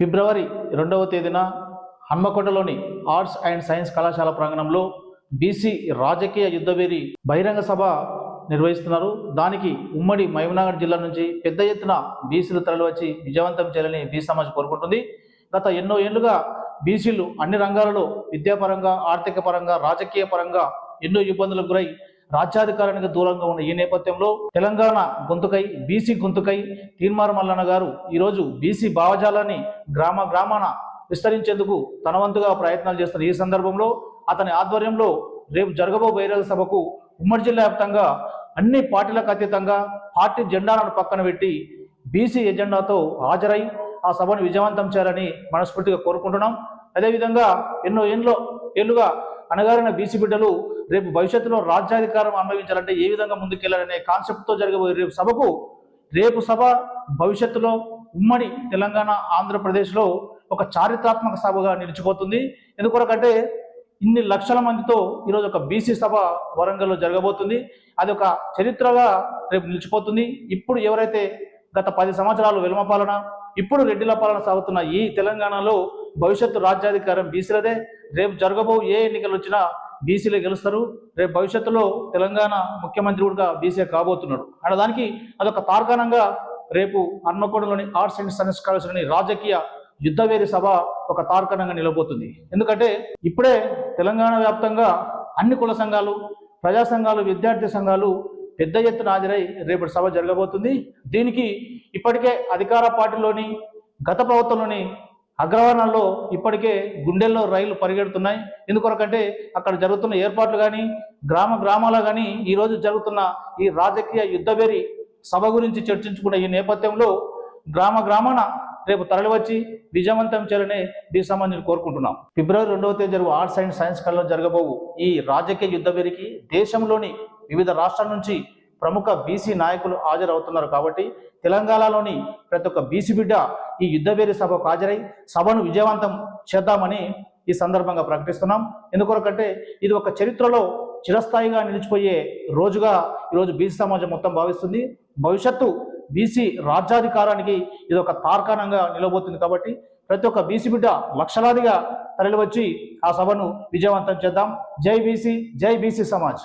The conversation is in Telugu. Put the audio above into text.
ఫిబ్రవరి రెండవ తేదీన హన్మకొండలోని ఆర్ట్స్ అండ్ సైన్స్ కళాశాల ప్రాంగణంలో బీసీ రాజకీయ యుద్ధవేరి బహిరంగ సభ నిర్వహిస్తున్నారు. దానికి ఉమ్మడి మహబూబ్నగర్ జిల్లా నుంచి పెద్ద ఎత్తున బీసీలు తరలివచ్చి విజయవంతం చేయాలని బీసీ సమాజ్ కోరుకుంటుంది. గత ఎన్నో ఏళ్ళుగా బీసీలు అన్ని రంగాలలో విద్యాపరంగా ఆర్థిక పరంగా రాజకీయ పరంగా ఎన్నో ఇబ్బందులకు గురై రాజ్యాధికారానికి దూరంగా ఉన్న ఈ నేపథ్యంలో తెలంగాణ గొంతుకై బీసీ గొంతుకై తీర్మారమల్లన్న గారు ఈరోజు బీసీ భావజాలాన్ని గ్రామ గ్రామాన విస్తరించేందుకు తనవంతుగా ప్రయత్నాలు చేస్తున్న ఈ సందర్భంలో అతని ఆధ్వర్యంలో రేపు జరగబో బహిరంగ సభకు ఉమ్మడి జిల్లా వ్యాప్తంగా అన్ని పార్టీలకు అతీతంగా పార్టీ జెండాలను పక్కన పెట్టి బీసీ ఎజెండాతో హాజరై ఆ సభను విజయవంతం చేయాలని మనస్ఫూర్తిగా కోరుకుంటున్నాం. అదేవిధంగా ఎన్నో ఏళ్ళలో ఏళ్ళుగా అణగారిన బీసీ బిడ్డలు రేపు భవిష్యత్తులో రాజ్యాధికారం అనుభవించాలంటే ఏ విధంగా ముందుకెళ్ళాలనే కాన్సెప్ట్తో జరగబోయే రేపు సభకు రేపు సభ భవిష్యత్తులో ఉమ్మడి తెలంగాణ ఆంధ్రప్రదేశ్లో ఒక చారిత్రాత్మక సభగా నిలిచిపోతుంది. ఎందుకొరకంటే ఇన్ని లక్షల మందితో ఈరోజు ఒక బీసీ సభ వరంగల్లో జరగబోతుంది. అది ఒక చరిత్రగా రేపు నిలిచిపోతుంది. ఇప్పుడు ఎవరైతే గత పది సంవత్సరాలు వెలుమ పాలన ఇప్పుడు రెడ్డిల పాలన సాగుతున్న ఈ తెలంగాణలో భవిష్యత్తు రాజ్యాధికారం బీసీలదే. రేపు జరగబో ఏ ఎన్నికలు వచ్చినా బీసీలే గెలుస్తారు. రేపు భవిష్యత్తులో తెలంగాణ ముఖ్యమంత్రి కూడా బీసీ కాబోతున్నాడు. అన్న దానికి అదొక తార్కాణంగా రేపు హన్మకొండలోని ఆర్ట్స్ అండ్ సైన్స్ కాలేజీలోని రాజకీయ యుద్ధవేరి సభ ఒక తార్కాణంగా నిలబోతుంది. ఎందుకంటే ఇప్పుడే తెలంగాణ వ్యాప్తంగా అన్ని కుల సంఘాలు ప్రజా సంఘాలు విద్యార్థి సంఘాలు పెద్ద ఎత్తున హాజరై రేపటి సభ జరగబోతుంది. దీనికి ఇప్పటికే అధికార పార్టీలోని గత ప్రభుత్వంలోని అగ్రవర్ణంలో ఇప్పటికే గుండెల్లో రైళ్ళు పరిగెడుతున్నాయి. ఎందుకొరకంటే అక్కడ జరుగుతున్న ఏర్పాట్లు కానీ గ్రామ గ్రామాల కానీ ఈరోజు జరుగుతున్న ఈ రాజకీయ యుద్ధబేరి సభ గురించి చర్చించుకున్న ఈ నేపథ్యంలో గ్రామ గ్రామాన రేపు తరలివచ్చి విజయవంతం చేయాలని దీనికి సంబంధించి కోరుకుంటున్నాం. ఫిబ్రవరి రెండవ తేదీ జరుగు ఆర్ట్స్ అండ్ సైన్స్ కళలో జరగబోవు ఈ రాజకీయ యుద్ధబేరికి దేశంలోని వివిధ రాష్ట్రాల నుంచి ప్రముఖ బీసీ నాయకులు హాజరవుతున్నారు కాబట్టి తెలంగాణలోని ప్రతి ఒక్క బీసీ బిడ్డ ఈ యుద్ధవేరి సభకు హాజరై సభను విజయవంతం చేద్దామని ఈ సందర్భంగా ప్రకటిస్తున్నాం. ఎందుకొరకంటే ఇది ఒక చరిత్రలో చిరస్థాయిగా నిలిచిపోయే రోజుగా ఈరోజు బీసీ సమాజం మొత్తం భావిస్తుంది. భవిష్యత్తు బీసీ రాజ్యాధికారానికి ఇది ఒక తార్కాణంగా నిలబోతుంది కాబట్టి ప్రతి ఒక్క బీసీ బిడ్డ లక్షలాదిగా తరలివచ్చి ఆ సభను విజయవంతం చేద్దాం. జై బీసీ జై బీసీ సమాజ్.